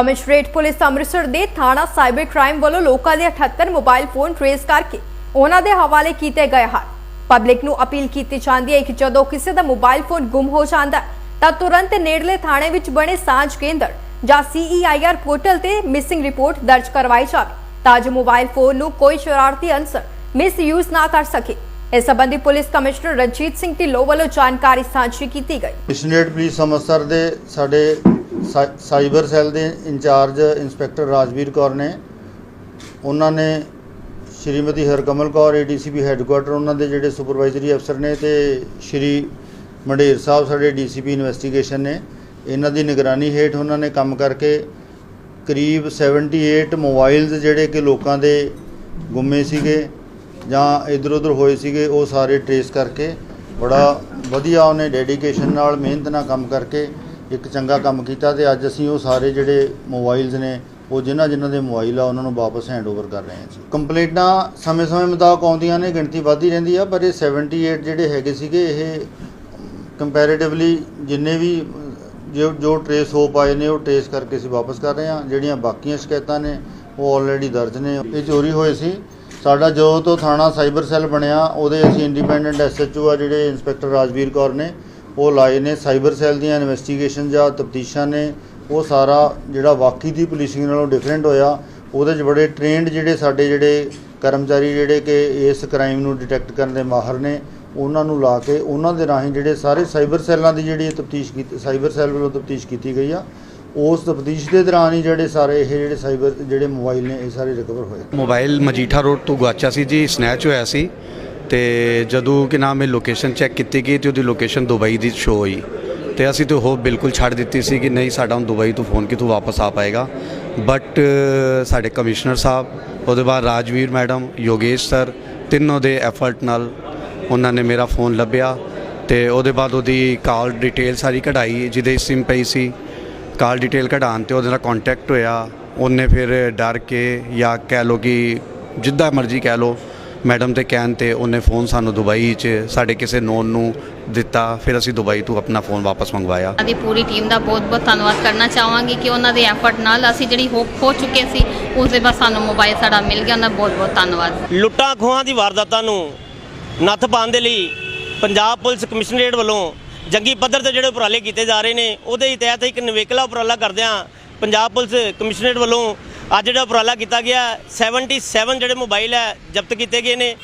Commissionerate police Amritsar ਦੇ ਥਾਣਾ cyber crime ਵੱਲੋਂ ਲੋਕਾਂ ਦੇ 78 ਮੋਬਾਈਲ ਫੋਨ ਟ੍ਰੇਸ ਕਰਕੇ ਉਹਨਾਂ ਦੇ ਹਵਾਲੇ ਕੀਤੇ ਗਏ ਹਨ। ਪਬਲਿਕ ਨੂੰ ਅਪੀਲ ਕੀਤੀ ਜਾਂਦੀ ਹੈ ਕਿ ਜਦੋਂ ਕਿਸੇ ਦਾ ਮੋਬਾਈਲ ਫੋਨ ਗੁੰਮ ਹੋ ਜਾਂਦਾ ਹੈ, ਤਾਂ ਤੁਰੰਤ ਨੇੜਲੇ ਥਾਣੇ ਵਿੱਚ ਬਣੇ ਸਾਂਝ ਕੇਂਦਰ ਜਾਂ ਸੀਈਆਈਆਰ ਪੋਰਟਲ ਤੇ ਮਿਸਿੰਗ ਰਿਪੋਰਟ ਦਰਜ ਕਰਵਾਈ ਜਾਵੇ ਤਾਂ ਜੋ ਮੋਬਾਈਲ ਫੋਨ ਨੂੰ ਕੋਈ ਸ਼ਰਾਰਤੀ ਅੰਸਰ ਮਿਸਯੂਜ਼ ਨਾ ਕਰ ਸਕੇ। ਇਸ ਸੰਬੰਧੀ ਪੁਲਿਸ ਕਮਿਸ਼ਨਰ ਰਣਜੀਤ ਸਿੰਘ ਢਿੱਲੋਂ ਵੱਲੋਂ ਜਾਣਕਾਰੀ ਸਾਂਝੀ ਕੀਤੀ ਗਈ। ਕਮਿਸ਼ਨਰੇਟ ਪੁਲਿਸ ਅੰਮ੍ਰਿਤਸਰ ਦੇ ਸਾਡੇ ਸਾ- ਸਾਈਬਰ ਸੈੱਲ ਦੇ in charge inspector Rajveer Kaur ਨੇ, ਉਹਨਾਂ ਨੇ ਸ਼੍ਰੀਮਤੀ ਹਰਕਮਲ ਕੌਰ ਏਡੀਸੀਪੀ ਹੈੱਡਕੁਆਟਰ, ਉਹਨਾਂ ਦੇ ਜਿਹੜੇ ਸੁਪਰਵਾਈਜ਼ਰੀ ਅਫਸਰ ਨੇ ਤੇ ਸ਼੍ਰੀ ਮੰਡੇਰ ਸਾਹਿਬ, ਸਾਡੇ ਡੀਸੀਪੀ ਇਨਵੈਸਟੀਗੇਸ਼ਨ ਨੇ, ਇਹਨਾਂ ਦੀ ਨਿਗਰਾਨੀ ਹੇਠ ਉਹਨਾਂ ਨੇ ਕੰਮ ਕਰਕੇ ਕਰੀਬ 78 ਮੋਬਾਈਲਸ ਜਿਹੜੇ ਕਿ ਲੋਕਾਂ ਦੇ ਗੁੰਮੇ ਸੀਗੇ ਜਾਂ ਇਧਰ ਉਧਰ ਹੋਏ ਸੀਗੇ, ਉਹ ਸਾਰੇ ਟਰੇਸ ਕਰਕੇ ਬੜਾ ਵਧੀਆ ਉਹਨੇ ਡੈਡੀਕੇਸ਼ਨ ਨਾਲ ਮਿਹਨਤ ਨਾਲ ਕੰਮ ਕਰਕੇ ਇੱਕ ਚੰਗਾ ਕੰਮ ਕੀਤਾ ਤੇ ਅੱਜ ਅਸੀਂ ਉਹ ਸਾਰੇ ਜਿਹੜੇ ਮੋਬਾਈਲਸ ਨੇ, ਉਹ ਜਿਨ੍ਹਾਂ ਜਿਨ੍ਹਾਂ ਦੇ ਮੋਬਾਈਲ ਆ, ਉਹਨਾਂ ਨੂੰ ਵਾਪਸ ਹੈਂਡਓਵਰ ਕਰ ਰਹੇ ਹਾਂ ਜੀ। ਕੰਪਲੇਂਟਾਂ ਸਮੇਂ-ਸਮੇਂ ਮੁਤਾਬਕ ਆਉਂਦੀਆਂ ਨੇ, ਗਿਣਤੀ ਵੱਧਦੀ ਰਹਿੰਦੀ ਆ, ਪਰ ਇਹ 78 ਜਿਹੜੇ ਹੈਗੇ ਸੀਗੇ, ਇਹ ਕੰਪੈਰੀਟਿਵਲੀ ਜਿੰਨੇ ਵੀ, ਜੋ ਜੋ ਟਰੇਸ ਹੋ ਪਾਏ ਨੇ, ਉਹ ਟਰੇਸ ਕਰਕੇ ਅਸੀਂ ਵਾਪਸ ਕਰ ਰਹੇ ਹਾਂ। ਜਿਹੜੀਆਂ ਬਾਕੀਆਂ ਸ਼ਿਕਾਇਤਾਂ ਨੇ, ਉਹ ਆਲਰੇਡੀ ਦਰਜ ਨੇ। ਇਹ ਚੋਰੀ ਹੋਏ ਸੀ। ਸਾਡਾ ਜੋ ਤੋਂ ਥਾਣਾ ਸਾਈਬਰ ਸੈੱਲ ਬਣਿਆ, ਉਹਦੇ ਅਸੀਂ ਇੰਡੀਪੈਂਡੈਂਟ ਐਸਐਚਓ ਆ, ਜਿਹੜੇ ਇੰਸਪੈਕਟਰ ਰਾਜਵੀਰ ਕੌਰ ਨੇ ਉਹ ਲਾਏ ਨੇ, ਸਾਈਬਰ ਸੈੱਲ ਦੀਆਂ ਇਨਵੈਸਟੀਗੇਸ਼ਨ ਜਾਂ ਤਫਤੀਸ਼ਾਂ ਨੇ, ਉਹ ਸਾਰਾ ਜਿਹੜਾ ਵਾਕਈ ਦੀ ਪੁਲਿਸਿੰਗ ਨਾਲੋਂ ਡਿਫਰੈਂਟ ਹੋਇਆ। ਉਹਦੇ 'ਚ ਬੜੇ ਟ੍ਰੇਨਡ ਜਿਹੜੇ ਸਾਡੇ ਜਿਹੜੇ ਕਰਮਚਾਰੀ ਜਿਹੜੇ ਕਿ ਇਸ ਕ੍ਰਾਈਮ ਨੂੰ ਡਿਟੈਕਟ ਕਰਨ ਦੇ ਮਾਹਰ ਨੇ, ਉਹਨਾਂ ਨੂੰ ਲਾ ਕੇ ਉਹਨਾਂ ਦੇ ਰਾਹੀਂ ਜਿਹੜੇ ਸਾਰੇ ਸਾਈਬਰ ਸੈੱਲਾਂ ਦੀ ਜਿਹੜੀ ਤਫਤੀਸ਼ ਕੀਤੀ, ਸਾਈਬਰ ਸੈੱਲ ਵੱਲੋਂ ਤਫਤੀਸ਼ ਕੀਤੀ ਗਈ ਆ। ਉਸ ਤਫਤੀਸ਼ ਦੇ ਦੌਰਾਨ ਹੀ ਜਿਹੜੇ ਸਾਰੇ ਇਹ ਜਿਹੜੇ ਸਾਈਬਰ, ਜਿਹੜੇ ਮੋਬਾਈਲ ਨੇ, ਇਹ ਸਾਰੇ ਰਿਕਵਰ ਹੋਏ। ਮੋਬਾਈਲ ਮਜੀਠਾ ਰੋਡ ਤੋਂ ਗੁਆਚਿਆ ਸੀ ਜੀ ਸਨੈਚ ਹੋਇਆ ਸੀ। ਤੇ ਜਦੋਂ ਕਿ ਨਾਮ ਇਹ ਲੋਕੇਸ਼ਨ ਚੈੱਕ ਕੀਤੀ ਗਈ ਤੇ ਉਹਦੀ ਲੋਕੇਸ਼ਨ ਦੁਬਈ ਦੀ ਸ਼ੋ ਹੋਈ। ਤੇ ਅਸੀਂ ਤੇ ਹੋਪ ਬਿਲਕੁਲ ਛੱਡ ਦਿੱਤੀ ਸੀ ਕਿ ਨਹੀਂ ਸਾਡਾ ਹੁਣ ਦੁਬਈ ਤੋਂ ਫੋਨ ਕਿਤੋਂ ਵਾਪਸ ਆ ਪਾਏਗਾ। ਬਟ ਸਾਡੇ ਕਮਿਸ਼ਨਰ ਸਾਹਿਬ, ਉਹਦੇ ਬਾਅਦ ਰਾਜਵੀਰ ਮੈਡਮ, ਯੋਗੇਸ਼ ਸਰ ਤਿੰਨੋਂ ਦੇ ਐਫਰਟ ਨਾਲ ਉਹਨਾਂ ਨੇ ਮੇਰਾ ਫੋਨ ਲੱਭਿਆ। ਤੇ ਉਹਦੇ ਬਾਅਦ ਉਹਦੀ ਕਾਲ ਡਿਟੇਲ ਸਾਰੀ ਕਢਾਈ, ਜਿਹਦੇ ਸਿਮ ਪਈ ਸੀ। ਕਾਲ ਡਿਟੇਲ ਕਢਾਉਣ ਤੇ ਉਹਦੇ ਨਾਲ ਕੰਟੈਕਟ ਹੋਇਆ। ਉਹਨੇ ਫਿਰ ਡਰ ਕੇ ਜਾਂ ਕਹਿ ਲੋ ਕਿ ਜਿੱਦਾਂ ਮਰਜ਼ੀ ਕਹਿ ਲੋ ਮੈਡਮ ਦੇ ਕਹਿਣ ਤੇ ਉਹਨੇ ਫੋਨ ਸਾਨੂੰ ਦੁਬਈ 'ਚ ਸਾਡੇ ਕਿਸੇ ਨੋਨ ਨੂੰ ਦਿੱਤਾ ਫਿਰ ਅਸੀਂ ਦੁਬਈ ਤੋਂ ਆਪਣਾ ਫੋਨ ਵਾਪਸ ਮੰਗਵਾਇਆ। ਦੀ ਪੂਰੀ ਟੀਮ ਦਾ ਬਹੁਤ-ਬਹੁਤ ਧੰਨਵਾਦ ਕਰਨਾ ਚਾਹਾਂਗੀ ਕਿ ਉਹਨਾਂ ਦੇ ਐਫਰਟ ਨਾਲ ਅਸੀਂ ਜਿਹੜੀ ਹੋਪ ਖੋ ਚੁੱਕੇ ਸੀ ਉਸ ਦੇ ਬਾਅਦ ਸਾਨੂੰ ਮੋਬਾਈਲ ਸਾਡਾ ਮਿਲ ਗਿਆ ਉਹਨਾਂ ਦਾ ਬਹੁਤ-ਬਹੁਤ ਧੰਨਵਾਦ। ਲੁੱਟਾਂ ਖੋਹਾਂ ਦੀ ਵਾਰਦਾਤਾਂ ਨੂੰ ਨੱਥ ਪਾਉਣ ਦੇ ਲਈ ਪੰਜਾਬ ਪੁਲਿਸ ਕਮਿਸ਼ਨਰੇਟ ਵੱਲੋਂ ਜੰਗੀ ਪੱਧਰ ਤੇ ਜਿਹੜੇ ਉਪਰਾਲੇ ਕੀਤੇ ਜਾ ਰਹੇ ਨੇ ਉਹਦੇ ਹੀ ਤਹਿਤ ਇੱਕ ਨਿਵੇਕਲਾ ਉਪਰਾਲਾ ਕਰਦਿਆਂ ਪੰਜਾਬ ਪੁਲਿਸ ਕਮਿਸ਼ਨਰੇਟ ਵੱਲੋਂ ਅੱਜ ਜਿਹੜਾ ਉਪਰਾਲਾ ਕੀਤਾ ਗਿਆ 77 ਜਿਹੜੇ ਮੋਬਾਈਲ ਹੈ, ਜ਼ਬਤ ਕੀਤੇ ਗਏ ਨੇ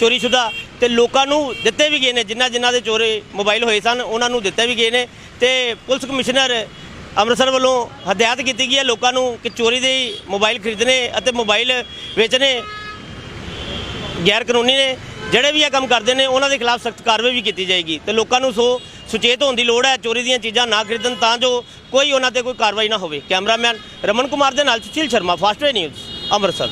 ਚੋਰੀशुदा ਤੇ ਲੋਕਾਂ ਨੂੰ ਦਿੱਤੇ ਵੀ ਗਏ ਨੇ ਜਿਨ੍ਹਾਂ ਜਿਨ੍ਹਾਂ ਦੇ ਚੋਰੇ ਮੋਬਾਈਲ ਹੋਏ ਸਨ, ਉਹਨਾਂ ਨੂੰ ਦਿੱਤੇ ਵੀ ਗਏ ਨੇ ਤੇ ਪੁਲਿਸ ਕਮਿਸ਼ਨਰ ਅੰਮ੍ਰਿਤਸਰ ਵੱਲੋਂ ਹਦਾਇਤ ਕੀਤੀ ਗਈ ਹੈ ਲੋਕਾਂ ਨੂੰ ਕਿ ਚੋਰੀ ਦੇ ਮੋਬਾਈਲ ਖਰੀਦਣੇ ਅਤੇ ਮੋਬਾਈਲ ਵੇਚਣੇ ਗੈਰ ਕਾਨੂੰਨੀ ਨੇ, ਜਿਹੜੇ ਵੀ ਇਹ ਕੰਮ ਕਰਦੇ ਨੇ, ਉਹਨਾਂ ਦੇ ਖਿਲਾਫ ਸਖਤ ਕਾਰਵਾਈ ਵੀ ਕੀਤੀ ਜਾਏਗੀ ਤੇ ਲੋਕਾਂ ਨੂੰ ਸੋ ਸੁਚੇਤ ਹੋਣ ਦੀ ਲੋੜ ਹੈ, ਚੋਰੀ ਦੀਆਂ ਚੀਜ਼ਾਂ ਨਾ ਖਰੀਦਣ ਤਾਂ ਜੋ ਕੋਈ ਉਹਨਾਂ ਤੇ ਕੋਈ ਕਾਰਵਾਈ ਨਾ ਹੋਵੇ। ਕੈਮਰਾਮੈਨ ਰਮਨ ਕੁਮਾਰ ਦੇ ਨਾਲ ਸੁਸ਼ੀਲ ਸ਼ਰਮਾ ਫਾਸਟਵੇ ਨਿਊਜ਼, ਅੰਮ੍ਰਿਤਸਰ।